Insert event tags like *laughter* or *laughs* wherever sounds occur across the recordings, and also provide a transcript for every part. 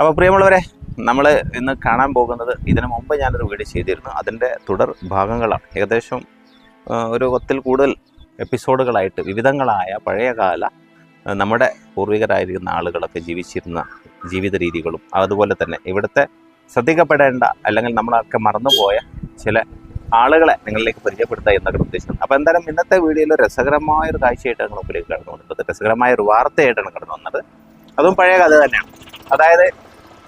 അപ്പോൾ പ്രിയമുള്ളവരെ നമ്മൾ ഇന്ന് കാണാൻ പോകുന്നത് ഇതിനു മുമ്പ് ഞാനൊരു വീഡിയോ ചെയ്തിരുന്നു. അതിന്റെ തുടർ ഭാഗങ്ങളാണ്. ഏകദേശം ഒരു ഒത്തിൽ കൂടുതൽ എപ്പിസോഡുകളായിട്ട് വിവിധങ്ങളായ പഴയകാല നമ്മുടെ പൂർവികരായിരിക്കുന്ന ആളുകളൊക്കെ ജീവിച്ചിരുന്ന ജീവിത രീതികളും അതുപോലെ തന്നെ ഇവിടുത്തെ ശ്രദ്ധിക്കപ്പെടേണ്ട അല്ലെങ്കിൽ നമ്മളൊക്കെ മറന്നുപോയ ചില ആളുകളെ നിങ്ങളിലേക്ക് പരിചയപ്പെടുത്തുക എന്നൊക്കെ ഉദ്ദേശിക്കുന്നത് അപ്പോൾ എന്തായാലും ഇന്നത്തെ വീഡിയോയിൽ രസകരമായ ഒരു കാഴ്ചയായിട്ടാണ് മുമ്പിലേക്ക് കടന്നു വന്നിട്ടുള്ളത് രസകരമായ ഒരു വാർത്തയായിട്ടാണ് കടന്നു വന്നത് അതും പഴയ കഥ തന്നെയാണ്. അതായത്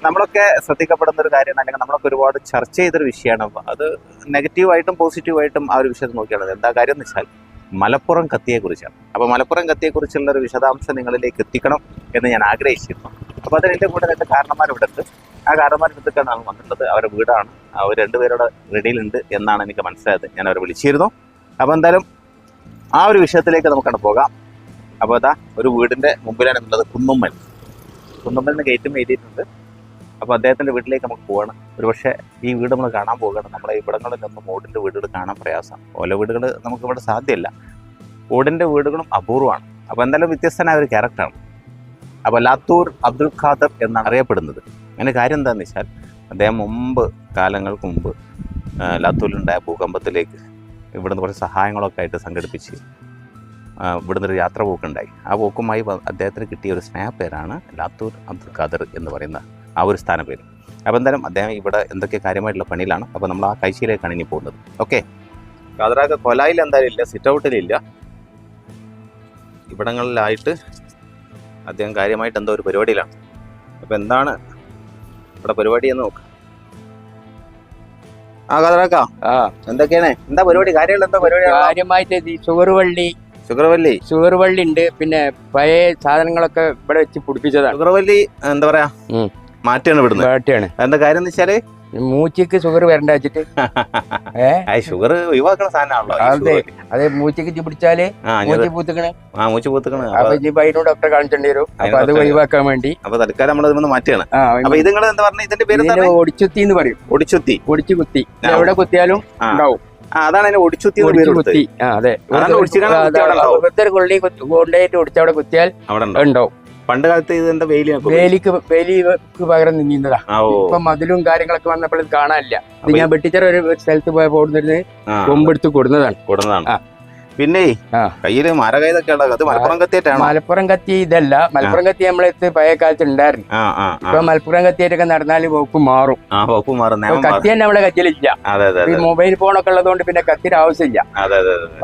നമ്മളൊക്കെ ശ്രദ്ധിക്കപ്പെടുന്ന ഒരു കാര്യമാണ് അല്ലെങ്കിൽ നമ്മളൊക്കെ ഒരുപാട് ചർച്ച ചെയ്തൊരു വിഷയമാണ്. അത് നെഗറ്റീവായിട്ടും പോസിറ്റീവായിട്ടും ആ ഒരു വിഷയത്തെ നോക്കിയാണ് എന്താ കാര്യം എന്ന് വെച്ചാൽ മലപ്പുറം കത്തിയെക്കുറിച്ചാണ്. അപ്പോൾ മലപ്പുറം കത്തിയെക്കുറിച്ചുള്ള ഒരു വിശദാംശം നിങ്ങളിലേക്ക് എത്തിക്കണം എന്ന് ഞാൻ ആഗ്രഹിച്ചിരുന്നു. അപ്പോൾ അതിന് കൂടെ രണ്ട് കാരണന്മാർ ഇവിടെ ആ കാരണന്മാരിടത്തേക്കാണ് നമ്മൾ വന്നിട്ടുള്ളത്? അവരുടെ വീടാണ്. അവർ രണ്ടുപേരുടെ റെഡിയിലുണ്ട് എന്നാണ് എനിക്ക് മനസ്സിലായത്. ഞാൻ അവരെ വിളിച്ചിരുന്നു. അപ്പോൾ എന്തായാലും ആ ഒരു വിഷയത്തിലേക്ക് നമുക്കാണ് പോകാം. അപ്പോൾ അതാ ഒരു വീടിന്റെ മുമ്പിലാണ് എന്നുള്ളത് കുന്നുമ്മൽ. കുന്നുമ്മലിന് ഗേറ്റും എഴുതിയിട്ടുണ്ട്. അപ്പോൾ അദ്ദേഹത്തിന്റെ വീട്ടിലേക്ക് നമുക്ക് പോകണം. ഒരുപക്ഷെ ഈ വീട് നമ്മൾ കാണാൻ പോകണം നമ്മളെ ഇവിടങ്ങളിൽ നിന്ന് ഓടിന്റെ വീടുകൾ കാണാൻ പ്രയാസം. ഓല വീടുകൾ നമുക്ക് ഇവിടെ സാധ്യമല്ല. ഓടിന്റെ വീടുകളും അപൂർവമാണ്. അപ്പോൾ എന്തായാലും വ്യത്യസ്തനായ ഒരു ക്യാരക്ടറാണ് അപ്പോൾ ലാത്തൂർ അബ്ദുൽ ഖാദർ എന്നാണ് അറിയപ്പെടുന്നത്. അങ്ങനെ കാര്യം എന്താണെന്ന് വെച്ചാൽ അദ്ദേഹം മുമ്പ് കാലങ്ങൾക്ക് മുമ്പ് ലാത്തൂരിലുണ്ടായ ഭൂകമ്പത്തിലേക്ക് ഇവിടുന്ന് കുറച്ച് സഹായങ്ങളൊക്കെ ആയിട്ട് സംഘടിപ്പിച്ച് ഇവിടുന്ന് ഒരു യാത്ര പോക്കുണ്ടായി. ആ പോക്കുമായി അദ്ദേഹത്തിന് കിട്ടിയ ഒരു സ്നേഹപ്പേരാണ് ലാത്തൂർ അബ്ദുൽ ഖാദർ എന്ന് പറയുന്ന ആ ഒരു സ്ഥാനം വരും അപ്പോൾ എന്തായാലും അദ്ദേഹം ഇവിടെ എന്തൊക്കെ കാര്യമായിട്ടുള്ള പണിയിലാണ്. അപ്പോൾ നമ്മൾ ആ കാഴ്ചയിലേക്കാണ് ഇനി പോകുന്നത്. ഓക്കെ കാതറാക്ക കൊലായിൽ എന്തായാലും ഇല്ല സിറ്റ് ഔട്ടിലില്ല ഇവിടങ്ങളിലായിട്ട് അദ്ദേഹം കാര്യമായിട്ട് എന്തോ ഒരു പരിപാടിയിലാണ്. അപ്പോൾ എന്താണ് ഇവിടെ പരിപാടി എന്ന് നോക്കാം. ആ കാതറാക്ക. ആ. എന്തൊക്കെയാണ്? എന്താ പരിപാടി? കാര്യങ്ങൾ എന്താ പരിപാടി? കാര്യമായിട്ട് ഷുഗർ വള്ളി ഷുഗർവല്ലി ഷുഗർ ഉണ്ട്. പിന്നെ പഴയ സാധനങ്ങളൊക്കെ ഇവിടെ വെച്ച് പിടിപ്പിച്ചതാണ്. ഷുഗർവല്ലി എന്താ പറയാ. മാറ്റാണ് ഇവിടുന്ന്. വേട്ടയാണ് എന്താ കാര്യം എന്ന് വെച്ചാൽ? മൂച്ചയ്ക്ക് ഷുഗർ വരണ്ട വെച്ചിട്ട്. *laughs* ഷുഗർ ഒഴിവാക്കണ സാധനമാണല്ലോ അതെ. അതെ. മൂച്ചക്ക് മൂച്ചയ്ക്ക് ഇജ്ജ് പിടിച്ചാൽ മൂച്ചി ആ മൂച്ച് പൂത്തുക്കണ്. അപ്പൊ അതിനോട് ഡോക്ടറെ കാണിച്ചേണ്ടി വരും. അപ്പൊ അത് ഒഴിവാക്കാൻ വേണ്ടി. അപ്പൊ തൽക്കാലം നമ്മൾ ഇതിന്ന് മാറ്റിയാണ് അപ്പൊ ഇത് നിങ്ങൾ എന്താ പറഞ്ഞ? ഇതിന്റെ പേര് ഇതിന് ഒടിച്ചുത്തി എന്ന് പറയും. ഒടിച്ചുത്തി. ഒടിച്ചു കുത്തി. എവിടെ കുത്തിയാലും ഉണ്ടാവും. അതാണ് അതിന്റെ ഒടിച്ചുത്തി കുത്തി അതെ. വെറുതെ കൊള്ളി കൊണ്ടേറ്റ് ഒടിച്ചവിടെ ഒടിച്ച് കുത്തിയാൽ അവിടെ ഉണ്ടാവും. പണ്ട് കാലത്ത് ഇത് എന്താ വേലി വേലിക്ക് വേലിക്ക് പകരം നിന്നതാ ഇപ്പൊ മതിലും കാര്യങ്ങളൊക്കെ വന്നപ്പോൾ ഇത് കാണാനില്ല. ഇത് ഞാൻ വെട്ടിച്ചറ ഒരു സ്ഥലത്ത് പോയ പോടുന്നിരുന്ന് കൊമ്പെടുത്ത് കൊടുന്നതാണ്. കൊടുന്നതാണ്. പിന്നെ. കയ്യിൽ മരകൈതൊക്കെ അത് മലപ്പുറം കത്തിയിട്ടാണോ മലപ്പുറം കത്തി ഇതല്ല. മലപ്പുറം കത്തി നമ്മളെ പഴയ കാലത്ത് ഉണ്ടായിരുന്നു. ഇപ്പൊ മലപ്പുറം കത്തിയായിട്ടൊക്കെ നടന്നാൽ വകുപ്പ് മാറും. മാറും. കത്തി തന്നെ നമ്മളെ കത്തിയിലില്ല. ഈ മൊബൈൽ ഫോണൊക്കെ ഉള്ളതുകൊണ്ട് പിന്നെ കത്തിയുടെ ആവശ്യമില്ല.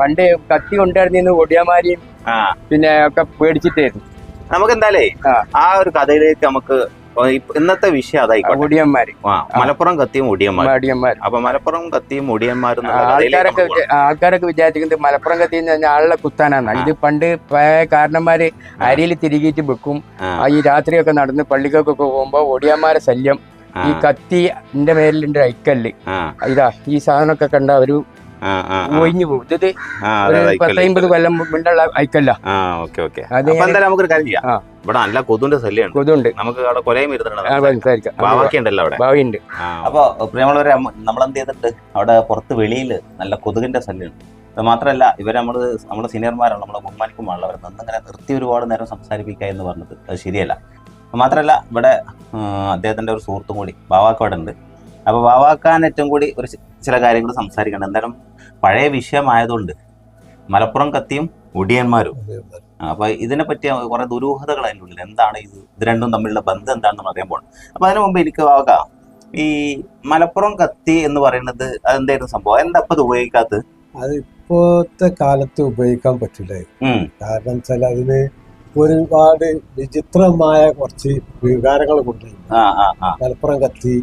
പണ്ട് കത്തി ഉണ്ടായിരുന്നു ഒടിയാമാരിയും പിന്നെ ഒക്കെ പേടിച്ചിട്ടായിരുന്നു നമുക്ക് എന്തായാലേ ആ. ഒരു കഥയിലേക്ക് നമുക്ക് ഇന്നത്തെ വിഷയം അതായി ഒടിയന്മാര് മലപ്പുറം കത്തിയും ഒടിയന്മാർ അപ്പൊ മലപ്പുറം കത്തിയും ഒടിയന്മാരും എന്നുള്ള ആൾക്കാരൊക്കെ ആൾക്കാരൊക്കെ വിചാരിക്കുന്നത് മലപ്പുറം കത്തി എന്ന് പറഞ്ഞാൽ ആളുടെ കുത്താനാണ്. ഇത് പണ്ട് പഴയ കാരണന്മാര് അരിയിൽ തിരികിട്ട് വെക്കും. ഈ രാത്രിയൊക്കെ നടന്ന് പള്ളിക്കൊക്കെ പോകുമ്പോ ഒടിയന്മാരെ ശല്യം. ഈ കത്തി എന്റെ പേരിലുണ്ട് ഐക്കല്ല് ഇതാ ഈ സാധനമൊക്കെ കണ്ട ഒരു ഒഴിഞ്ഞു പോകും. ഇത്. പത്തമ്പത് കൊല്ലം മുമ്പുള്ള ഐക്കല്ല. ആ ഓക്കെ ഓക്കെ. അത് അപ്പൊ നമുക്കൊരു കാര്യം ചെയ്യാം. ഇവിടെ നല്ല കൊതുന്റെ ശല്യമാണ് കൊതുണ്ട് നമുക്ക് അവിടെ കൊലയും ഉണ്ടല്ലോ അവിടെ. ഭാവിയുണ്ട് അപ്പൊ പ്രിയമുള്ളവരെ നമ്മൾ എന്ത് ചെയ്തിട്ട് അവിടെ പുറത്ത് വെളിയിൽ നല്ല കൊതുകിന്റെ ശല്യമുണ്ട്. അത് മാത്രമല്ല ഇവർ നമ്മൾ നമ്മുടെ സീനിയർമാരാണ് നമ്മളെ ബഹുമാനിക്കുമ്പോൾ അവർ നിന്നിങ്ങനെ നിർത്തി ഒരുപാട് നേരം സംസാരിപ്പിക്കുക എന്ന് പറഞ്ഞത്. അത് ശരിയല്ല. മാത്രമല്ല ഇവിടെ അദ്ദേഹത്തിന്റെ ഒരു സുഹൃത്തും കൂടി ബാവാക്ക അവിടെ ഉണ്ട് അപ്പൊ വാവാക്കാൻ ഏറ്റവും കൂടി ഒരു ചില കാര്യങ്ങൾ സംസാരിക്കണം. എന്തായാലും പഴയ വിഷയമായതുകൊണ്ട് മലപ്പുറം കത്തിയും ഒടിയന്മാരും അപ്പൊ ഇതിനെ പറ്റിയ കുറെ ദുരൂഹതകൾ അതിന്റെ ഉള്ളിൽ എന്താണ് ഇത്? ഇത് രണ്ടും തമ്മിലുള്ള ബന്ധം എന്താണെന്ന് നമ്മൾ അറിയാൻ പോകണം അപ്പൊ അതിനു മുമ്പ് എനിക്ക് ആകാം ഈ മലപ്പുറം കത്തി എന്ന് പറയുന്നത് അതെന്തായിരുന്നു സംഭവം? എന്താ ഇപ്പൊ ഇത് ഉപയോഗിക്കാത്തത്? ഇപ്പോഴത്തെ കാലത്ത് ഉപയോഗിക്കാൻ പറ്റില്ല? കാരണം വെച്ചാൽ അതിന് ഒരുപാട് വിചിത്രമായ കുറച്ച് വികാരങ്ങൾ കൊണ്ടുവരുന്നു. മലപ്പുറം കത്തി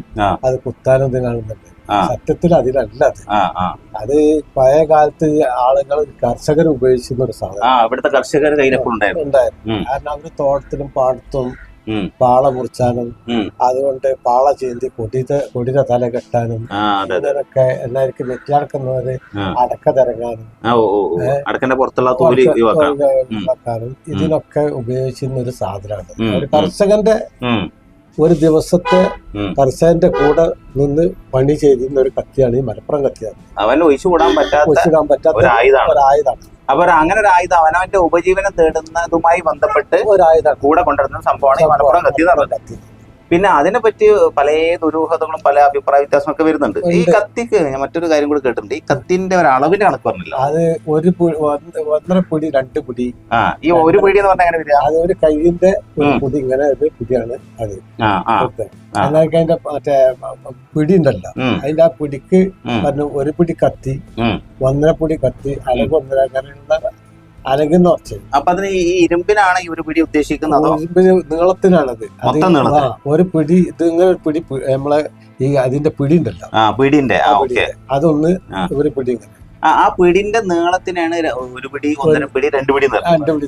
അത് കുത്താനൊന്നും കാണുന്നുണ്ട് സത്യത്തിൽ അതിലല്ല അത്. അത് പഴയ കാലത്ത് ആളുകൾ കർഷകർ ഉപയോഗിച്ചിരുന്ന ഒരു സാധനം. ഇവിടുത്തെ കർഷകർ ഉണ്ടായിരുന്നു. കാരണം അവർ തോട്ടത്തിലും പാടത്തും. പാള മുറിച്ചാനും അതുകൊണ്ട് പാള ചീന്തി കൊടിത കൊടിത തല കെട്ടാനും ആ അതെ അതെ. അങ്ങനെയൊക്കെ എല്ലാവർക്കും നെറ്റിലടക്കുന്നവര്. അടക്ക തിരങ്ങാനും ഇതിനൊക്കെ ഉപയോഗിച്ചിരുന്ന ഒരു സാധനമാണ്. ഒരു. കർഷകന്റെ ഒരു ദിവസത്തെ. കർഷകന്റെ കൂടെ നിന്ന് പണി ചെയ്തിരുന്ന ഒരു കത്തിയാണ് ഈ മലപ്പുറം കത്തിയാണ്. കൂടാൻ പറ്റാത്ത വെച്ചിടാൻ പറ്റാത്ത ഒരു ആയുധമാണ് അപ്പൊ അങ്ങനെ ഒരു ആയുധം അവനവന്റെ ഉപജീവനം തേടുന്നതുമായി ബന്ധപ്പെട്ട് ഒരു ആയുധം. കൂടെ കൊണ്ടുവരുന്ന സംഭവമാണ് ഈ മലപ്പുറം കത്തി കത്തി. പിന്നെ അതിനെ പറ്റി പല ദുരൂഹതകളും പല അഭിപ്രായ വ്യത്യാസമൊക്കെ വരുന്നുണ്ട്. ഈ. കത്തിക്ക് ഞാൻ മറ്റൊരു കാര്യം കൂടി കേട്ടിട്ടുണ്ട്. ഈ കത്തിന്റെ ഒരു അളവിന്റെ കണക്ക് പറഞ്ഞില്ല. അത് ഒരു ഒന്നര പൊടി രണ്ട് പൊടി. ആ ഈ ഒരു പൊടി എന്ന് പറഞ്ഞാൽ എങ്ങനെ അത് ഒരു കയ്യിന്റെ ഒരു ഉം. ഇങ്ങനെ ഒരു പൊടിയാണ് അത്. അതൊക്കെ അതിന്റെ മറ്റേ പിടി ഉണ്ടല്ലോ. അതിന്റെ ആ പിടിക്ക് പറഞ്ഞു ഒരു പിടി കത്തി. ഒന്നര പിടി കത്തി അലക് ഒന്നര അങ്ങനെയുള്ള അലകുന്ന കുറച്ച് അപ്പൊ അതിന് ഈ ഇരുമ്പിനാണ് ഈ ഒരു പിടി ഉദ്ദേശിക്കുന്നത് ഇതിന് നീളത്തിനാണത് മൊത്തം നീളത്തിൽ? ഒരു പിടി ഇത് ഇങ്ങനെ ഒരു പിടി നമ്മളെ ഈ അതിന്റെ പിടി ഉണ്ടല്ലോ. പിടിന്റെ. അതൊന്ന് ഇവർ ഒരു പിടി ഇങ്ങനെ ആ പിടിന്റെ നീളത്തിനാണ് ഒരു പിടി ഒന്നര പിടി രണ്ട് പിടി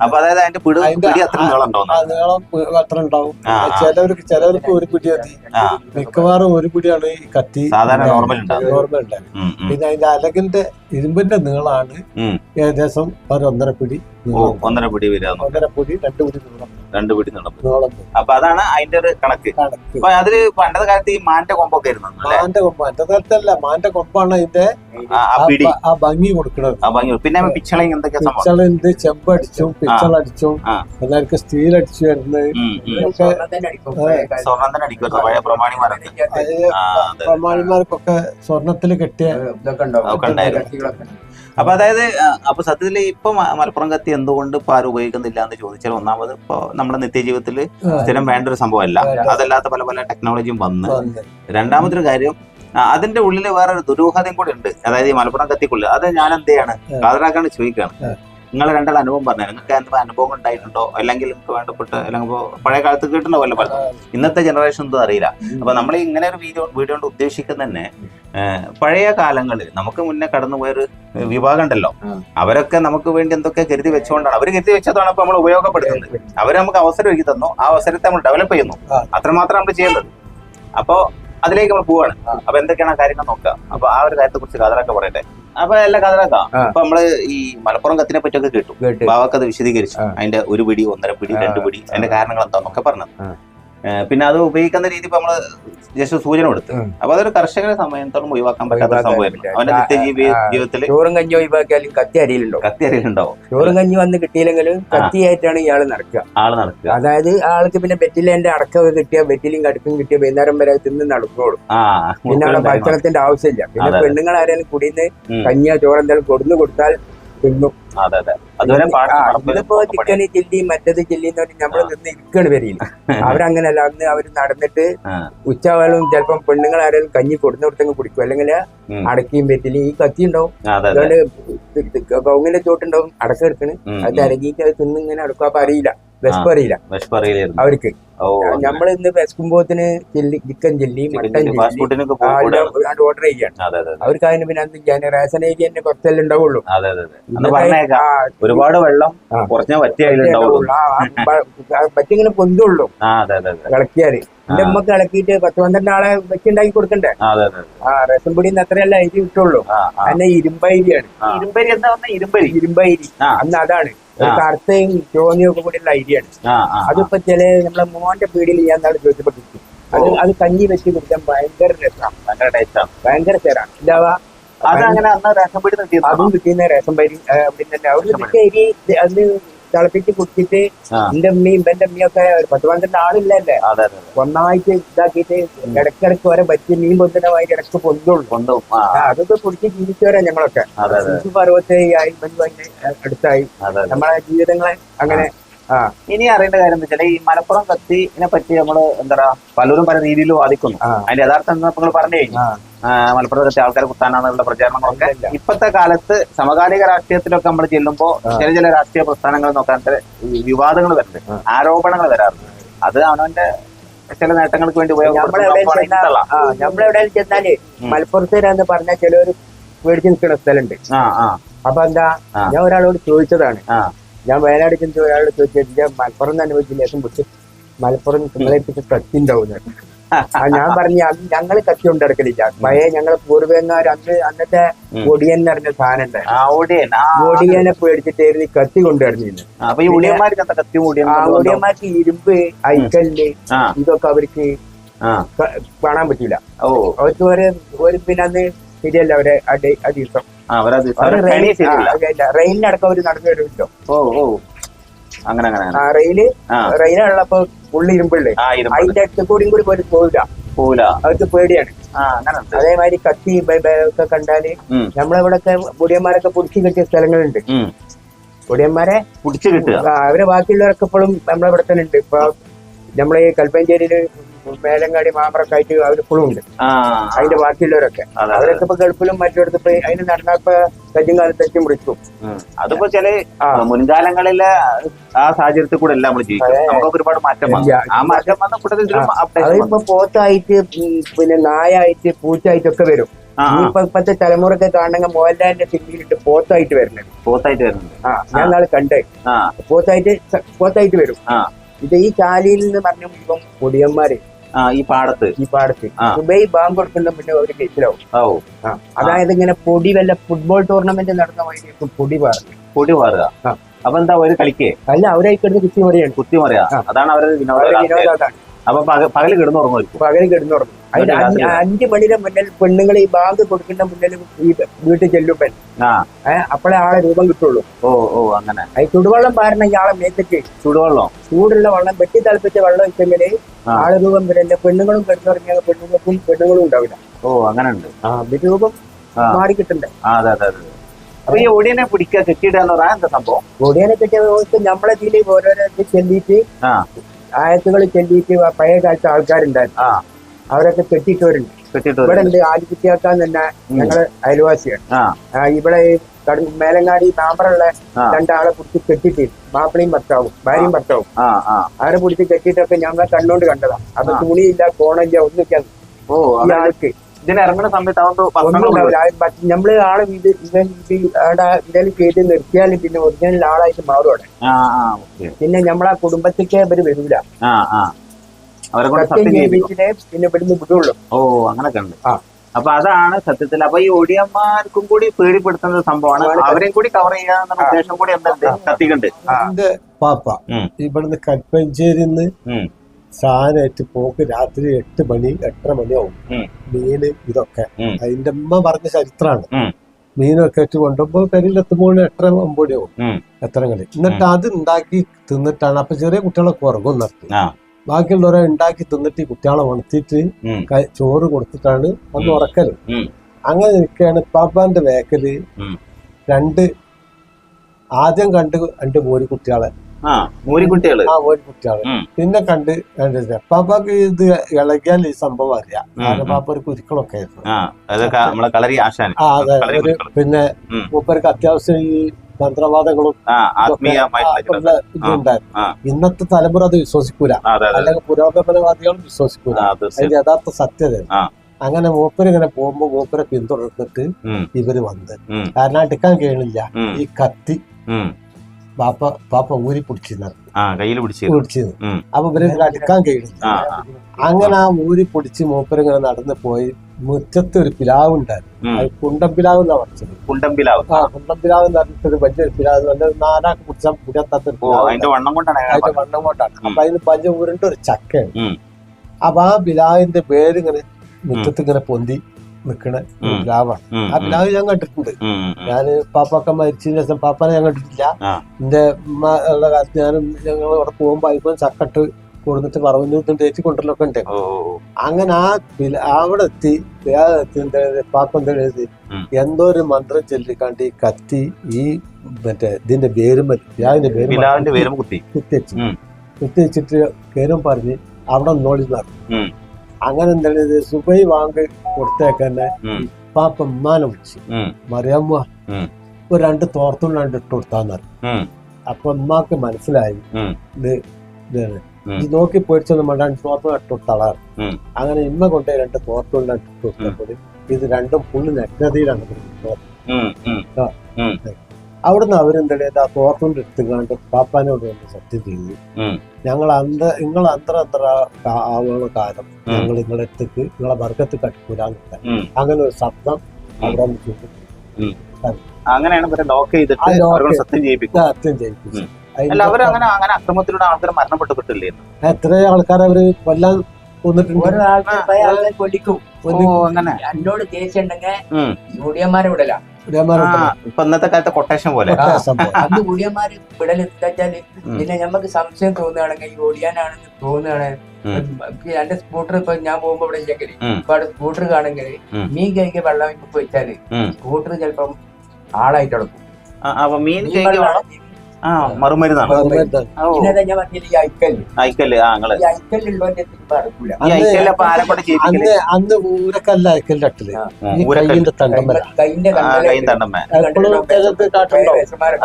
അപ്പൊ അതായത് അതിന്റെ പിടി പിടി അത്ര നീളം നീളം അത്ര ഉണ്ടാവും. ചിലവർക്ക് ചിലവർക്ക് ഒരു പിടി മതി. മിക്കവാറും ഒരു പിടിയാണ് ഈ കത്തി സാധാരണ നോർമൽ നോർമൽ പിന്നെ അതിന്റെ അലകിന്റെ ഇരുമ്പിന്റെ നീളാണ് ഏകദേശം ഒരു ഒന്നര പിടി. ഒന്നര പിടി വരിക ഒന്നര പിടി രണ്ട് പിടി നീളം. രണ്ട് പിടി നീളം. നീളം അപ്പൊ അതാണ് അതിന്റെ ഒരു കണക്ക്. കണക്ക്. അപ്പൊ അതിൽ പണ്ടത്തെ കാലത്ത് ഈ മാന്റെ കൊമ്പൊക്കെ ആയിരുന്നു അല്ലേ? മാന്റെ കൊമ്പ് എന്റെ കാലത്തല്ല മാന്റെ കൊമ്പാണ് അതിന്റെ ആ, ആ ആ പിടി. ഭ- ആ ഭംഗി കൊടുക്കുന്നത് ആ ഭംഗി പിന്നെ പിച്ചളയും എന്തൊക്കെ സംഭവം? പിച്ചളുണ്ട് ചെമ്പടിച്ചും പിച്ചളടിച്ചും ആ. എല്ലാവർക്കും സ്റ്റീൽ അടിച്ചു വരുന്നത്. ഉം, ഉം. സ്വർണം തന്നെ അടിക്കും. പഴയ പ്രമാണിമാരൊക്കെ. അത് ആ അതെ പ്രമാണിമാർക്കൊക്കെ സ്വർണത്തിൽ കെട്ടിയ ഇതൊക്കെ ഉണ്ടാവും. അതൊക്കെ ഉണ്ടായിരുന്നു. അപ്പൊ അതായത് അപ്പൊ സത്യത്തിൽ ഇപ്പൊ മലപ്പുറം കത്തി എന്തുകൊണ്ട് ഇപ്പൊ ആരും ഉപയോഗിക്കുന്നില്ല എന്ന് ചോദിച്ചാൽ ഒന്നാമത് ഇപ്പൊ നമ്മുടെ നിത്യജീവിതത്തിൽ സ്ഥിരം വേണ്ട ഒരു സംഭവമല്ല. അതല്ലാത്ത പല പല ടെക്നോളജിയും വന്ന്. രണ്ടാമതൊരു കാര്യം അതിന്റെ ഉള്ളിൽ വേറെ ഒരു ദുരൂഹതയും കൂടി ഉണ്ട് അതായത് ഈ മലപ്പുറം കത്തിക്കുള്ളിൽ അത് ഞാൻ എന്ത് ചെയ്യാണ്. കാതറാക്കാണ്ട് ചോദിക്കുകയാണ്. നിങ്ങൾ രണ്ടാൾ അനുഭവം പറഞ്ഞു നിങ്ങൾക്ക് എന്തെങ്കിലും അനുഭവം ഉണ്ടായിട്ടുണ്ടോ? അല്ലെങ്കിൽ നിങ്ങൾക്ക് വേണ്ടപ്പെട്ട അല്ലെങ്കിൽ പഴയ കാലത്ത് കിട്ടുന്ന വല്ല പറഞ്ഞു ഇന്നത്തെ ജനറേഷൻ ഒന്നും അറിയില്ല. അപ്പൊ നമ്മൾ ഇങ്ങനെ ഒരു വീഡിയോ വീഡിയോ കൊണ്ട് ഉദ്ദേശിക്കുന്ന തന്നെ പഴയ കാലങ്ങളിൽ നമുക്ക് മുന്നേ കടന്നുപോയൊരു വിഭാഗം ഉണ്ടല്ലോ. അവരൊക്കെ നമുക്ക് വേണ്ടി എന്തൊക്കെ കരുതി വെച്ചുകൊണ്ടാണ്. അവർ കരുതി വെച്ചതാണ് ഇപ്പൊ നമ്മൾ ഉപയോഗപ്പെടുത്തുന്നത്. അവർ നമുക്ക് അവസരം ഒരുക്കി തന്നു. ആ അവസരത്തെ നമ്മൾ ഡെവലപ്പ് ചെയ്യുന്നു. അത്രമാത്രം നമ്മൾ ചെയ്യുന്നത് അപ്പോ അതിലേക്ക് നമ്മൾ പോവാണ്. അപ്പൊ എന്തൊക്കെയാണ് ആ കാര്യങ്ങൾ നോക്കുക. അപ്പൊ ആ ഒരു കാര്യത്തെ കുറിച്ച് കഥകളൊക്കെ പറയട്ടെ. അപ്പൊ എല്ലാ കഥകളൊക്കെ. അപ്പൊ നമ്മൾ ഈ മലപ്പുറം കത്തിനെ പറ്റിയൊക്കെ കേട്ടു. ബാവക്കത് വിശദീകരിച്ചു. അതിന്റെ ഒരു പിടി ഒന്നര പിടി. രണ്ട് പിടി അതിന്റെ കാരണങ്ങൾ എന്താന്നൊക്കെ പറഞ്ഞത്. പിന്നെ അത് ഉപയോഗിക്കുന്ന രീതി നമ്മൾ ജസ്റ്റ് സൂചന കൊടുത്തു. അപ്പൊ അതൊരു കർഷകരെ സമയത്തോളം ഒഴിവാക്കാൻ പറ്റാത്ത സംഭവമായിരുന്നു. അവന്റെ നിത്യജീവി ആ. ജീവിതത്തിൽ ചോറും കഞ്ഞി ഒഴിവാക്കിയാലും കത്തി അരിയിലുണ്ടോ കത്തി അരിയിലുണ്ടാവും. ചോറും കഞ്ഞി വന്ന് കിട്ടിയില്ലെങ്കിലും കത്തിയായിട്ടാണ് ഇയാൾ നടക്കുക. ആൾ നടക്കുക. അതായത് ആൾക്ക് പിന്നെ ബെറ്റിലേന്റെ അടക്കമൊക്കെ കിട്ടിയ ബെറ്റിലും കടുക്കും കിട്ടിയ വൈകുന്നേരം വരെ തിന്ന് നടക്കുള്ളൂ. പിന്നെ അവിടെ ഭക്ഷണത്തിന്റെ ആവശ്യമില്ല. പിന്നെ പെണ്ണുങ്ങൾ ആരെങ്കിലും കുടിന്ന് ഉം. കഞ്ഞിയോ ചോറെന്തായാലും കൊടുന്നു കൊടുത്താൽ തിന്നും. അതെ അതെ. അതുവരെ ഇതിപ്പോ ചിക്കന് ചില്ലി മറ്റേത് ചില്ലി എന്ന് പറഞ്ഞാൽ നമ്മൾ നിന്ന് ഇരിക്കണ വരില്ല അവരങ്ങനല്ല. അന്ന് അവർ നടന്നിട്ട് ഉച്ചവാളും ചിലപ്പം പെണ്ണുങ്ങൾ ആരെങ്കിലും കഞ്ഞി കൊടുന്നു കൊടുത്തങ്ങ് കുടിക്കും. അല്ലെങ്കിൽ. അടക്കിയും പറ്റില്ല ഈ കത്തി ഉണ്ടാവും. അതെ അതെ. അതുകൊണ്ട് കൗങ്ങിന്റെ ചോട്ടുണ്ടാവും. അടക്ക എടുക്കണ്. അത് ഉം. അരങ്ങിയിട്ട് അത് തിന്നിങ്ങനെ അടക്കും അപ്പൊ അറിയില്ല വിശപ്പ് അറിയില്ല അവർക്ക്. ഓ നമ്മൾ ഇന്ന് വിശക്കുമ്പോത്തിന് chilli chicken chilli mutton chilli order ചെയ്യാണ്. അവർക്ക് അതിന് പിന്നെ എന്ത് ഞാൻ റേഷൻ ഏരിയ തന്നെ കുറച്ചെല്ലാം ഉണ്ടാവുള്ളൂ. അതെ അതെ അതെ. അന്ന് പറഞ്ഞേക്കാം. ഒരുപാട് വെള്ളം. കുറഞ്ഞ പറ്റിങ്ങനെ പൊന്തുള്ളൂ. കളക്കിയാൽ എന്റെ അമ്മയ്ക്ക് ഇളക്കിയിട്ട് പത്ത് പന്ത്രണ്ട് ആളെ വെച്ചുണ്ടാക്കി കൊടുക്കണ്ടേ? ആ, അതെ അതെ ആ റേഷൻ പൊടിയിൽ അത്രയല്ല അരി കിട്ടുള്ളൂ അന്നെ ഇരുമ്പരിയാണ് ഇരുമ്പരി എന്താ ഇരുമ്പരി. ഇരുമ്പരി അന്ന് അതാണ്. കറുത്തയും ചോന്നിയും ഒക്കെ കൂടിയുള്ള ഐഡിയ ആ ആ അതിപ്പോ ചില നമ്മളെ മോന്റെ പീടിയിൽ ഞാൻ നാളെ ചോദിച്ചപ്പോ കിട്ടും അത്. അത് കഞ്ഞി വെച്ച് കുടിക്കാൻ ഭയങ്കര രസമാണ് ഭയങ്കര ചേരാണ് എന്താവാ അതങ്ങനെ അന്ന് റേഷൻ പീടി അതും കിട്ടുന്ന റേഷൻ പരി അവിടെ തന്നെ. കിട്ടിയ അരി അന്ന് തിളപ്പിച്ച് കുടിച്ചിട്ട്. എന്റെ ഉമ്മയും എന്റെ ഉമ്മയും ഒക്കെ ഒരു പത്ത് പന്ത്രണ്ട് ആളില്ലല്ലേ? ഒന്നായിട്ട് ഇതാക്കിയിട്ട് ഇടക്കിടക്ക് വരെ പറ്റി മീൻ പൊന്തുന്ന ഇടയ്ക്ക് പൊന്തുള്ളൂ. അതൊക്കെ കുടിച്ച് ജീവിച്ചവരാ ഞങ്ങളൊക്കെ. അറുപത്തേഴ് ആയി അടുത്തായി. നമ്മളെ ജീവിതങ്ങളെ അങ്ങനെ ഇനി അറിയേണ്ട കാര്യം എന്താ വെച്ചാൽ ഈ മലപ്പുറം കത്തിനെ പറ്റി നമ്മൾ എന്താ പറയാ പലരും പല രീതിയിൽ വാദിക്കുന്നു. അതിന്റെ യഥാർത്ഥം എന്താ നിങ്ങൾ പറഞ്ഞു കഴിഞ്ഞു. മലപ്പുറം കത്തി ആൾക്കാരെ കുത്താനാന്നുള്ള പ്രചാരണങ്ങളൊക്കെ. ഇപ്പത്തെ ഇപ്പോഴത്തെ കാലത്ത് സമകാലിക രാഷ്ട്രീയത്തിലൊക്കെ നമ്മൾ ചെല്ലുമ്പോൾ ചില ചില രാഷ്ട്രീയ പ്രസ്ഥാനങ്ങൾ നോക്കാൻ വിവാദങ്ങൾ വരുന്നുണ്ട് ആരോപണങ്ങൾ വരാറുണ്ട്. അത് അവനവന്റെ ചില നേട്ടങ്ങൾക്ക് വേണ്ടി നമ്മളെവിടെ ചെന്നാൽ ഉം. മലപ്പുറത്തേരാന്ന് പറഞ്ഞ ചിലവർ മേടിച്ചു നിൽക്കുന്ന സ്ഥലമുണ്ട് അപ്പൊ എന്താ ഞാൻ ഒരാളോട് ചോദിച്ചതാണ്. ഞാൻ വയനാട് ചെന്ന് ഒരാളോട് ചോദിച്ചിട്ട് ഞാൻ മലപ്പുറം എന്ന് അനുഭവിച്ച ലേശം പൊട്ടി മലപ്പുറം നിങ്ങളെ പറ്റി കത്തി ഉണ്ടാവുന്നത് ആ ഞാൻ പറഞ്ഞു ഞങ്ങൾ ഞങ്ങൾ കത്തി കൊണ്ട് നടക്കലില്ല. പഴയ ഞങ്ങളെ പൂർവന്മാർ അന്ന് അന്നത്തെ. ഒടിയൻ എന്ന് പറഞ്ഞ സാധനം ഉണ്ടായിരുന്നു ഒടിയനെ പേടിച്ചിട്ടായിരുന്നു ഈ കത്തി കൊണ്ട് നടന്നിരുന്നത് ഈ ഒടിയന്മാർക്ക് ഇരുമ്പ് ഐക്കല്ല് ഇതൊക്കെ അവർക്ക് കാണാൻ പറ്റൂല. ഓ. അവർക്ക് ഒരു പിന്നെ അന്ന് ശരിയല്ല അവരെ ആ ഡേ- റെയിലിനടക്കം അവർ നടന്നു വരുമല്ലോ ഓ ഓ. അങ്ങനെ അങ്ങനെ റെയിൽ റെയിലുള്ളപ്പോ ഉള്ളി ഇരുമ്പുള്ളേ അതിന്റെ അടുത്ത് കൂടിയും കൂടി പോലും പോവില്ല. പോല അവർക്ക് പേടിയാണ്. അതേമാതിരി കത്തി ഒക്കെ കണ്ടാൽ. നമ്മളിവിടൊക്കെ മുടിയന്മാരൊക്കെ പുടിച്ചു കിട്ടിയ സ്ഥലങ്ങളുണ്ട്. ഉം. പുടിച്ചു കിട്ടുക. അവരെ ബാക്കിയുള്ളവരൊക്കെ ഇപ്പോഴും നമ്മളെ ഇവിടെ തന്നെ ഉണ്ട്. ഇപ്പൊ നമ്മളെ കൽപ്പഞ്ചേരിയിൽ മേലങ്ങാടി മാമറൊക്കെ ആയിട്ട് അവരിപ്പോഴും ഉണ്ട്. അതിന്റെ ബാക്കിയുള്ളവരൊക്കെ. അവരൊക്കെ ഇപ്പൊ ഗൾഫിലും മറ്റിടത്ത് പോയി അതിന് നടന്നപ്പോ കാലത്തേക്കും വിളിച്ചു. അതിപ്പോ ചില. മുൻകാലങ്ങളിലെ ആ സാഹചര്യത്തിൽ കൂടെ എല്ലാം നമ്മൾ ജീവിക്കും. നമുക്ക് ഒരുപാട് മാറ്റം ആ മാറ്റം വന്ന കൂട്ടത്തിൽ. അതിപ്പോ പോത്തായിട്ട് പിന്നെ നായായിട്ട് പൂച്ചായിട്ടൊക്കെ വരും. ഇപ്പൊ ഇപ്പത്തെ തലമുറയൊക്കെ കാണണമെങ്കിൽ മോഹൻലാലിന്റെ സിനിമയിലിട്ട് പോത്തായിട്ട് വരുന്നത്. പോത്തായിട്ട് വരുന്നത് ആ ഞാൻ നാളെ കണ്ടേ. പോത്തായിട്ട് പോത്തായിട്ട് വരും. ഇത് ഈ ചാലിയിൽ നിന്ന് പറഞ്ഞ മുഴുവൻ പൊടിയന്മാര്. ഈ പാടത്ത്. ഈ പാടത്ത്. ദുബൈ ബാങ്ക് കൊടുക്കുന്ന പിന്നെ ഒരു കേസിലാവും. അതായത് ഇങ്ങനെ പൊടി വല്ല ഫുട്ബോൾ ടൂർണമെന്റ് നടന്ന വഴിയൊക്കെ പൊടി പാറുക പൊടി പാറുക. അപ്പൊ എന്താ ഒരു കളിക്കേ? അല്ല അവരായിക്കടുത്ത് കുത്തി മറിയാണ് കുത്തി മറിയാ. അതാണ് അവരുടെ വിനോദ അപ്പൊ പക- പകൽ കിടന്നു ഉറങ്ങുമായിരിക്കും പകൽ കിടന്നുറങ്ങും. അതിന് അഞ്ച് മണിയുടെ മുന്നിൽ പെണ്ണുങ്ങൾ ഈ ബാങ്ക് കൊടുക്കുന്ന മുന്നിൽ ഈ വീട്ടിൽ ചെല്ലുമ്പൻ അപ്പോഴേ ആളെ രൂപം കിട്ടുള്ളൂ. ഓ ഓ അങ്ങനെ. അത് ചുടുവെള്ളം പാരണ ഇയാളെ മേത്തേക്ക് ചൂടുവെള്ളം? ചൂടുള്ള വെള്ളം വെട്ടി തിളപ്പിച്ച വെള്ളം വെച്ചെങ്കിൽ. ആളെ രൂപം വരില്ല പെണ്ണുങ്ങളും കിടന്നുറങ്ങിയ പെണ്ണുങ്ങൾക്കും പെണ്ണുങ്ങളും ഉണ്ടാവില്ല. ഓ അങ്ങനെ ഉണ്ട് ആ രൂപം. മാറി കിട്ടണ്ടേ ആ അതെ അതെ അതെ. അപ്പൊ ഈ ഒടിയനെ പിടിക്കാൻ കെട്ടിയിടുക എന്ന് പറയാൻ എന്താ സംഭവം? ഒടിയനെ കെട്ടിയ നമ്മളെ ഇതിൽ ഓരോരോ ചെല്ലിട്ട് ചെല്ലിയിട്ട് ആയത്തുകൾ ചെല്ലിയിട്ട് പഴയ കാലത്ത് ആൾക്കാരുണ്ടായിരുന്നു. അവരൊക്കെ കെട്ടിട്ടവരുണ്ട് ഇവിടെ. ഉണ്ട് ആലിക്കുട്ടിയാക്കാൻ തന്നെ. ഞങ്ങൾ അയൽവാസിയാണ്. ഇവിടെ മേലങ്ങാടി മാമ്പറുള്ള രണ്ടാളെ പിടിച്ച് കെട്ടിട്ട് മാപ്പിളയും ഭർത്താവും ഭാര്യയും ഭർത്താവും. അവരെ പിടിച്ച് കെട്ടിട്ടൊക്കെ ഞങ്ങളെ കണ്ണോണ്ട് കണ്ടതാ. അപ്പൊ. തുണിയില്ല കോണില്ല ഒന്നിക്കാൻ ഓ ഈ ആൾക്ക് ഇതിന് ഇറങ്ങുന്ന സമയത്ത് ബ- നമ്മൾ ആളെ ഇത് ഇവൻ ഇത് ഇതിൽ നിർത്തിയാൽ പിന്നെ ഒറിജിനൽ ആളായിട്ട് മാറും അവിടെ. പിന്നെ നമ്മളെ കുടുംബത്തേക്ക് അവർ വരൂല. അവരെ കൊണ്ട് സത്യം ചെയ്യിപ്പിച്ചിട്ടേ പിന്നെ ഇവിടുന്ന് വിടുള്ളൂ. ഓ അങ്ങനൊക്കെ ഉണ്ട്. ആ. അപ്പൊ അതാണ് സത്യത്തിൽ. അപ്പൊ ഈ ഒടിയന്മാർക്കും കൂടി പേടിപ്പെടുത്തുന്ന സംഭവമാണ്. അവരെയും കൂടി കവർ ചെയ്യാന്നുള്ള. ഉദ്ദേശം കൂടി എന്തുണ്ട് കത്തിക്കുണ്ട്. പാപ്പ. ഇവിടുന്ന് കൽപ്പഞ്ചേരിന്ന് ഉം. സാധനമായിട്ട് പോക്ക് രാത്രി എട്ട് മണി എട്ടര മണിയാവും. മീന് ഇതൊക്കെ. അതിന്റെ അമ്മ പറഞ്ഞ ചരിത്രമാണ് മീനൊക്കെ മീനൊക്കെ വെച്ച് കൊണ്ടുമ്പോ പെരിയിലെത്തുമ്പോൾ എട്ടര ഒമ്പടിയാവും. എത്ര കളി എന്നിട്ട് അത് ഉണ്ടാക്കി തിന്നിട്ടാണ്. അപ്പൊ ചെറിയ കുട്ടികളൊക്കെ ഉറങ്ങും നിർത്തി ബാക്കിയുള്ളവരെ ഉണ്ടാക്കി തിന്നിട്ട് ഈ കുട്ടികളെ ഉണർത്തിയിട്ട് ചോറ് കൊടുത്തിട്ടാണ് അന്ന് ഉറക്കൽ ഉറക്കൽ. അങ്ങനെ നിൽക്കുകയാണ് പാപ്പാന്റെ വേക്കൽ. രണ്ട് ആദ്യം കണ്ട് രണ്ട് മോരി കുട്ടികളെ. മൂരിക്കുട്ടികൾ ആ മോരി കുട്ടികളെ പിന്നെ കണ്ട് കണ്ടില്ല പാപ്പാക്ക് ഇത് ഇളകിയാൽ ഈ സംഭവം അറിയാം. കാരണം പാപ്പ ഒരു കുരുക്കളൊക്കെ ആയിരുന്നു. പിന്നെ. മൂപ്പർക്ക് അത്യാവശ്യം ഈ മന്ത്രവാദങ്ങളും ഇതുണ്ടായിരുന്നു. ഇന്നത്തെ തലമുറ അത് വിശ്വസിക്കൂല. അല്ലെങ്കിൽ പുരോഗമനവാദികളും വിശ്വസിക്കൂല. അതിന്റെ യഥാർത്ഥ സത്യത. അങ്ങനെ മൂപ്പര് ഇങ്ങനെ പോകുമ്പോ മൂപ്പരെ പിന്തുടർന്നിട്ട് ഇവർ വന്ന് കാരണം എടുക്കാൻ കഴിയണില്ല. ഈ കത്തി പാപ്പ പാപ്പ ഊരി പിടിച്ചിരുന്നു ആ കയ്യിൽ പിടിച്ച് പിടിച്ചിരുന്നു. അപ്പൊ ഇവർ അടുക്കാൻ കഴിയുന്നു അങ്ങനെ ആ ഊരി പൊടിച്ച് മൂപ്പര് ഇങ്ങനെ നടന്നു പോയി. മുറ്റത്ത് ഒരു പിലാവ് ഉണ്ടായിരുന്നു. അത് കുണ്ടം പിലാവ് എന്നാ പറഞ്ഞത് കുണ്ടം പിലാവ്. ആ കുണ്ടം പിലാവ് എന്ന് പറഞ്ഞിട്ടൊരു വലിയൊരു പിലാവ്. നല്ല നാലാക്ക് പിടിച്ചാൽ പുരത്താത്ത അതിന്റെ വണ്ണം കൊണ്ടാണ്. അപ്പൊ അതിന് പഞ്ച ഊരിന്റെ ഒരു ചക്കയാണ്. അപ്പൊ ആ പിലാവിന്റെ പേര് ഇങ്ങനെ മുറ്റത്ത് ഇങ്ങനെ പൊന്തി. നിക്കണ ഉം. ആ ഉം, ഞാൻ കണ്ടിട്ടുണ്ട്. ഞാൻ പാപ്പൊക്കെ മരിച്ചതിന് ശേഷം പാപ്പാനെ ഞാൻ കണ്ടിട്ടില്ല. എന്റെ ഉമ്മ ഉള്ള കാലത്ത് ഞാനും ഞങ്ങൾ അവിടെ പോകുമ്പോ ഇപ്പം ചക്കട്ട് കൊടുത്തിട്ട് പറഞ്ഞു തേച്ച് കൊണ്ടല്ലൊക്കെ ഉണ്ട്. അങ്ങനെ ആ അവിടെ എത്തി പാപ്പ എന്താ എഴുതി എന്തോ ഒരു മന്ത്രം ചൊല്ലിക്കാണ്ട് ഈ കത്തി ഈ മറ്റേ ഇതിന്റെ വേരുമൽ പിലാവിന്റെ പിലാവിന്റെ കുത്തി. വേരും കുത്തി കുത്തിവെച്ചു കേരം കുത്തിവെച്ചിട്ട് പറഞ്ഞ് അവിടെ നോളി നടന്നു. അങ്ങനെ എന്താണ് ഇത്? സുബൈ വാങ്ങി കൊടുത്തേക്കന്നെ. പാപ്പ ഉമ്മാനെ വിളിച്ചു. മറിയമ്മ ഒരു രണ്ട് തോർത്തുള്ളാണ്ട് ഇട്ട് കൊടുത്താന്ന് പറഞ്ഞു അപ്പൊ ഉമ്മാക്ക് മനസ്സിലായി. ഇത് ഇതാണ്. ഇത് നോക്കി പേടിച്ചൊന്നും വേണ്ട രണ്ട് തോർത്തുള്ള ഇട്ട് കൊടുത്താളാണ് അങ്ങനെ ഇമ്മ കൊണ്ട് രണ്ട് തോർത്തുള്ള ഇട്ട് കൊടുത്തപ്പോൾ ഇത് രണ്ടും പുള്ളി നഗ്നതയിലാണ് കൊടുക്കുന്നത്. അവിടുന്ന് അവരെന്താ ചെയ്ത് ആ തോർത്തുകൊണ്ട് എടുത്തുകൊണ്ട് പാപ്പാനോട് വന്ന് സത്യം ചെയ്തു. ഞങ്ങൾ അന്ത നിങ്ങൾ അത്ര അത്ര ആവുന്ന ആവുള്ള കാലം ഞങ്ങൾ നിങ്ങളെ അടുത്തേക്ക് നിങ്ങളെ വർഗത്ത് കട്ടിക്കൂലെന്നില്ല. അങ്ങനെ ഒരു ശബ്ദം അവിടെ അങ്ങനെയാണ് ലോക്ക് ചെയ്തിട്ട് സത്യം ചെയ്യിപ്പിക്കും. സത്യം ചെയ്യിപ്പിച്ചു. ഉം. അല്ല അവർ അങ്ങനെ അങ്ങനെ അക്രമത്തിലൂടെ ആൾക്കാർ മരണപ്പെട്ടിട്ടില്ലേ എത്ര ആൾക്കാർ അവർ കൊല്ലാൻ കൊന്നിട്ടുണ്ട് കൊല്ലിക്കും. അങ്ങനെ. എന്നോട് ദേഷ്യം ഉണ്ടെങ്കിൽ ഇപ്പൊ ഇന്നത്തെ കാലത്തെ കൊട്ടേഷൻ പോലെ. അന്ന് ഒടിയന്മാര് ഇവിടെ എത്തിച്ചാൽ പിന്നെ നമുക്ക് സംശയം തോന്നുകയാണെങ്കിൽ ഈ ഒടിയാനാണെന്ന് തോന്നുകയാണ് എന്റെ സ്കൂട്ടർ ഇപ്പൊ ഞാൻ പോകുമ്പോ ഇവിടെ ഇല്ലെങ്കിൽ. ഇപ്പൊ അവിടെ സ്കൂട്ടർ കാണെങ്കിൽ മീൻ കഴിക്കാൻ വെള്ളം ഇപ്പൊ വെച്ചാൽ സ്കൂട്ടർ ചിലപ്പം ആളായിട്ട് കിടക്കും മീൻ ആ മറുമരുന്നാണ്. ഐക്കല്ല് അയക്കൽ ആ നിങ്ങൾ. അന്ന് അന്ന് ഊരക്കല്ല അയക്കലിന്റെ അട്ടിൽ കയ്യിന്റെ തണ്ടമ്മ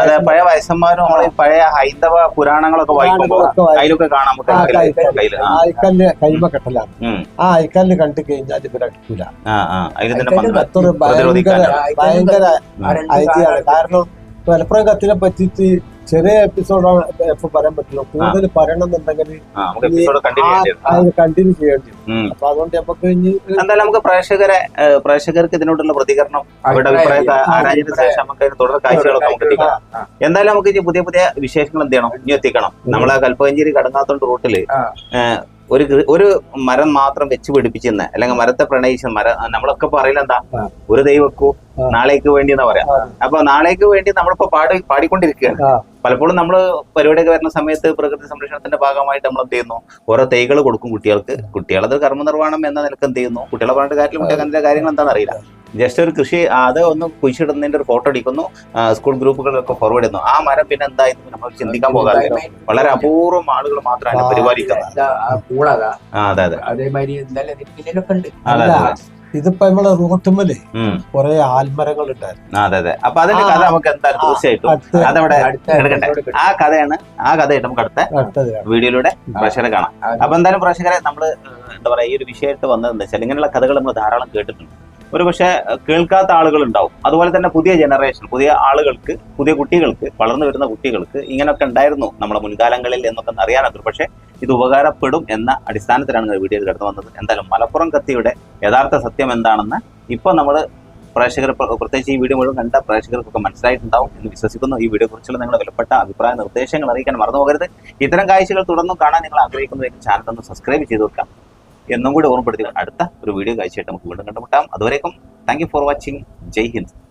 അതെ പഴയ വയസ്സന്മാരും നമ്മൾ പഴയ ഹൈന്ദവ പുരാണങ്ങളൊക്കെ വായിക്കുമ്പോൾ അതിലൊക്കെ കാണാം നമുക്ക് ആ, ഐക്കൽ കൈ- ആ. അയക്കല്ല് കൈമ കെട്ടലാണ്. ആ അയക്കല്ല് കണ്ടു കഴിഞ്ഞാൽ ഇവരെ അടിക്കൂല. ഭയങ്കര. ഭയങ്കര ഐതിയാണ് കാരണം മലപ്പുറം കത്തിനെ പറ്റിയിട്ട് ചെറിയ എപ്പിസോഡാണ് എപ്പോ പറയാൻ പറ്റില്ല കൂടുതൽ പറയണമെന്നുണ്ടെങ്കിൽ കണ്ടിന്യൂ ചെയ്യേണ്ടി വരും. അപ്പൊ അതുകൊണ്ട് നമുക്ക് ഇനി എന്തായാലും നമുക്ക് പ്രേക്ഷകരെ പ്രേക്ഷകർക്ക് ഇതിനോടുള്ള പ്രതികരണം അവരുടെ അഭിപ്രായം ആരാഞ്ഞതിന് ശേഷം നമുക്ക് തുടർ കാഴ്ചകളൊക്കെ നമുക്ക് എത്തിക്കണം എന്തായാലും നമുക്ക് ഇനി പുതിയ പുതിയ വിശേഷങ്ങൾ എന്ത് ചെയ്യണം? ഇനി എത്തിക്കണം. നമ്മളെ കൽപ്പകഞ്ചേരി കടങ്ങാത്തോണ്ട് റൂട്ടിൽ ഒരു ഒരു മരം മാത്രം വെച്ച് പിടിപ്പിച്ചെന്ന് അല്ലെങ്കിൽ മരത്തെ പ്രണയിച്ച മരം നമ്മളൊക്കെ പറയില്ല എന്താ? ഒരു ദൈവക്കൂ നാളേക്ക് വേണ്ടി എന്നാ പറയാം. അപ്പൊ നാളേക്ക് വേണ്ടി നമ്മളിപ്പോ പാടി പാടിക്കൊണ്ടിരിക്കുകയാണ്. പലപ്പോഴും നമ്മൾ പരിപാടിയൊക്കെ വരുന്ന സമയത്ത് പ്രകൃതി സംരക്ഷണത്തിന്റെ ഭാഗമായിട്ട് നമ്മൾ എന്ത് ചെയ്യുന്നു? ഓരോ തൈകൾ കൊടുക്കും കുട്ടികൾക്ക്. കുട്ടികളത് കർമ്മനിർവഹണം എന്ന നിലയ്ക്ക് എന്ത് ചെയ്യുന്നു? കുട്ടികളെ പറഞ്ഞിട്ട് കാര്യം അതിന്റെ കാര്യങ്ങൾ എന്താണെന്ന് അറിയില്ല. ജസ്റ്റ് ഒരു കൃഷി അത് ഒന്ന് കുഴിച്ചിടുന്നതിന്റെ ഒരു ഫോട്ടോ എടുക്കുന്നു. സ്കൂൾ ഗ്രൂപ്പുകളൊക്കെ ഫോർവേഡ് ചെയ്യുന്നു. ആ മരം പിന്നെ എന്തായി നമ്മൾ ചിന്തിക്കാൻ പോകാതെ വളരെ അപൂർവം ആളുകൾ മാത്രമാണ് പരിപാലിക്കുന്നത്. അതെ അതെ. അതേമാതിരി ഉണ്ട്. ഇതിപ്പോ നമ്മളെ റോട്ടുമ്മൽ കൊറേ ആൽമരങ്ങൾ ഉണ്ടായിരുന്നു അതെ അതെ. അപ്പൊ അതിന്റെ കഥ നമുക്ക് എന്തായാലും തീർച്ചയായിട്ടും അതവിടെ എടുക്കട്ടെ. ആ കഥയാണ് ആ കഥയായിട്ട് നമുക്ക് അടുത്ത വീഡിയോയിലൂടെ പ്രേക്ഷകരെ കാണാം. അപ്പൊ എന്തായാലും പ്രേക്ഷകരെ നമ്മൾ എന്താ പറയാ ഈ ഒരു വിഷയമായിട്ട് വന്നതെന്ന് വെച്ചാൽ ഇങ്ങനെയുള്ള കഥകൾ നമ്മൾ ധാരാളം കേട്ടിട്ടുണ്ട്. ഒരു പക്ഷേ കേൾക്കാത്ത ആളുകൾ ഉണ്ടാവും അതുപോലെ തന്നെ പുതിയ ജനറേഷൻ പുതിയ ആളുകൾക്ക് പുതിയ കുട്ടികൾക്ക് വളർന്നു വരുന്ന കുട്ടികൾക്ക് ഇങ്ങനെയൊക്കെ ഉണ്ടായിരുന്നു നമ്മുടെ മുൻകാലങ്ങളിൽ എന്നൊക്കെ അറിയാനൊക്കെ പക്ഷേ ഇത് ഉപകാരപ്പെടും എന്ന അടിസ്ഥാനത്തിലാണ് ഈ വീഡിയോയിൽ കടന്നു വന്നത്. എന്തായാലും മലപ്പുറം കത്തിയുടെ യഥാർത്ഥ സത്യം എന്താണെന്ന് ഇപ്പൊ നമ്മൾ പ്രേക്ഷകർ പ്രത്യേകിച്ച് ഈ വീഡിയോ മുഴുവൻ കണ്ട പ്രേക്ഷകർക്കൊക്കെ മനസ്സിലായിട്ടുണ്ടാവും എന്ന് വിശ്വസിക്കുന്നു. ഈ വീഡിയോ കുറിച്ചുള്ള നിങ്ങളുടെ വിലപ്പെട്ട അഭിപ്രായ നിർദ്ദേശങ്ങൾ അറിയിക്കാൻ മറന്നു പോകരുത്. ഇത്തരം കാഴ്ചകൾ തുടർന്നും കാണാൻ നിങ്ങൾ ആഗ്രഹിക്കുന്നുവെങ്കിൽ ചാനൽ ഒന്ന് സബ്സ്ക്രൈബ് ചെയ്തു വെക്കാം. എന്നും കൂടി ഓർമ്മപ്പെടുത്തി അടുത്ത ഒരു വീഡിയോ കാഴ്ചയായിട്ട് നമുക്ക് വീണ്ടും കണ്ടുമുട്ടാം. അതുവരേക്കും thank for watching Jai Hind.